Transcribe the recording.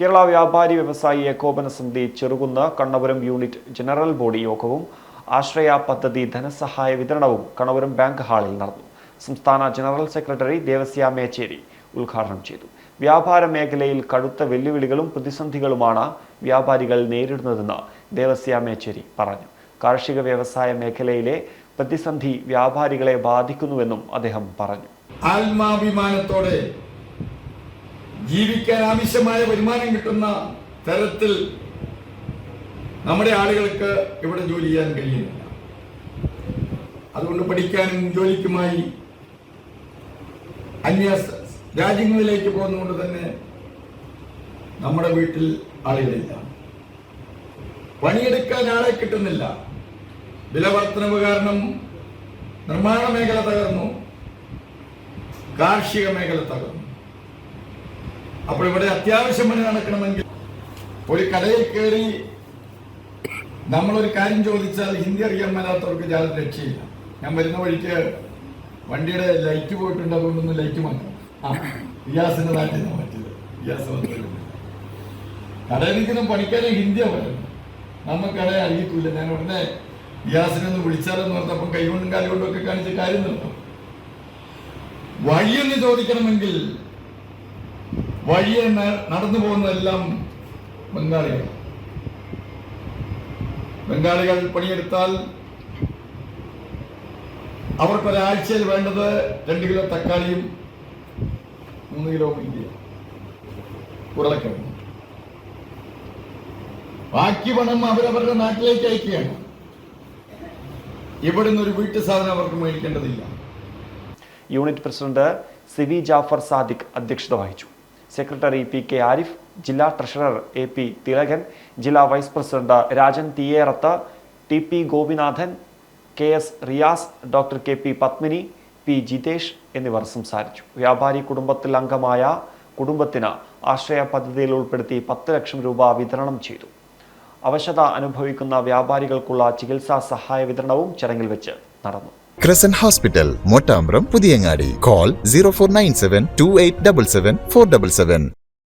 കേരള വ്യാപാരി വ്യവസായി ഏകോപന സമിതി Cherukunnu Kannapuram unit general body യോഗവും ആശ്രയ പദ്ധതി ധനസഹായ വിതരണവും കണ്ണപുരം ബാങ്ക് ഹാളിൽ നടന്നു. സംസ്ഥാന ജനറൽ സെക്രട്ടറി ദേവസ്യ മേച്ചേരി ഉദ്ഘാടനം ചെയ്തു. വ്യാപാര മേഖലയിൽ കടുത്ത വെല്ലുവിളികളും പ്രതിസന്ധികളുമാണ് വ്യാപാരികൾ നേരിടുന്നതെന്ന് ദേവസ്യ മേച്ചേരി പറഞ്ഞു. കാർഷിക വ്യവസായ മേഖലയിലെ പ്രതിസന്ധി വ്യാപാരികളെ ബാധിക്കുന്നുവെന്നും അദ്ദേഹം പറഞ്ഞു. ആത്മാഭിമാനത്തോടെ ജീവിക്കാൻ ആവശ്യമായ വരുമാനം കിട്ടുന്ന തരത്തിൽ നമ്മുടെ ആളുകൾക്ക് ഇവിടെ ജോലി ചെയ്യാൻ കഴിയുന്നില്ല. അതുകൊണ്ട് പഠിക്കാനും ജോലിക്കുമായി അന്യ രാജ്യങ്ങളിലേക്ക് പോകുന്നതുകൊണ്ട് തന്നെ നമ്മുടെ വീട്ടിൽ ആളുകളില്ല. പണിയെടുക്കാൻ ആളെ കിട്ടുന്നില്ല. വിലവർദ്ധനവ് കാരണം നിർമ്മാണ മേഖല തകർന്നു. കാർഷിക മേഖല തകർന്നു. അപ്പോൾ ഇവിടെ അത്യാവശ്യം പണി നടക്കണമെങ്കിൽ ഒരു കടയിൽ കയറി നമ്മളൊരു കാര്യം ചോദിച്ചാൽ ഹിന്ദി അറിയാൻ മേലാത്തവർക്ക് ജാതി രക്ഷയില്ല. ഞാൻ വരുന്ന വഴിക്ക് വണ്ടിയുടെ ലൈറ്റ് പോയിട്ടുണ്ട് അതുകൊണ്ടൊന്ന് ലൈറ്റ് മാറ്റണം. റിയാസിന്റെ നാട്ടിൽ നിന്ന് മാറ്റിയത്. റിയാസ് കടയിൽ നിൽക്കുന്ന പണിക്കാരെ ഹിന്ദിയാ പറയുന്നത്. നമുക്കടെ അറിയത്തില്ല. ഞാൻ ഉടനെ റിയാസിനെ ഒന്ന് വിളിച്ചാലെന്ന് പറഞ്ഞപ്പം കൈകൊണ്ടും കാലുകൊണ്ടും ഒക്കെ കാണിച്ച് കാര്യം നിർത്തും. വഴിയെന്ന് ചോദിക്കണമെങ്കിൽ വഴിയെ നടന്നു പോകുന്നതെല്ലാം ബംഗാളികൾ. ബംഗാളികൾ പണിയെടുത്താൽ അവർക്കൊരാഴ്ചയിൽ വേണ്ടത് രണ്ട് കിലോ തക്കാളിയും മൂന്ന് കിലോ മീൻ ഉരുളക്കിഴങ്ങ്. ബാക്കി പണം അവരവരുടെ നാട്ടിലേക്ക് അയക്കുകയാണ്. ഇവിടുന്ന് ഒരു വീട്ടു സാധനം അവർക്ക് മേടിക്കേണ്ടതില്ല. Unit president CV Jafar Sadiq അധ്യക്ഷത വഹിച്ചു. സെക്രട്ടറി പി കെ ആരിഫ് ജില്ലാ ട്രഷറർ എ പി തിലകൻ ജില്ലാ vice president Rajan Thiyerath T P Gopinathan K S Riyas doctor K P Padmini P Jithesh എന്നിവർ സംസാരിച്ചു. വ്യാപാരി കുടുംബത്തിൽ അംഗമായ കുടുംബത്തിന് ആശ്രയ പദ്ധതിയിൽ ഉൾപ്പെടുത്തി പത്ത് ലക്ഷം രൂപ വിതരണം ചെയ്തു. അവശത അനുഭവിക്കുന്ന വ്യാപാരികൾക്കുള്ള ചികിത്സാ സഹായ വിതരണവും ചടങ്ങിൽ വെച്ച് നടന്നു. Crescent hospital Mottambram Puthiyangadi call zero four nine seven two eight double seven four double seven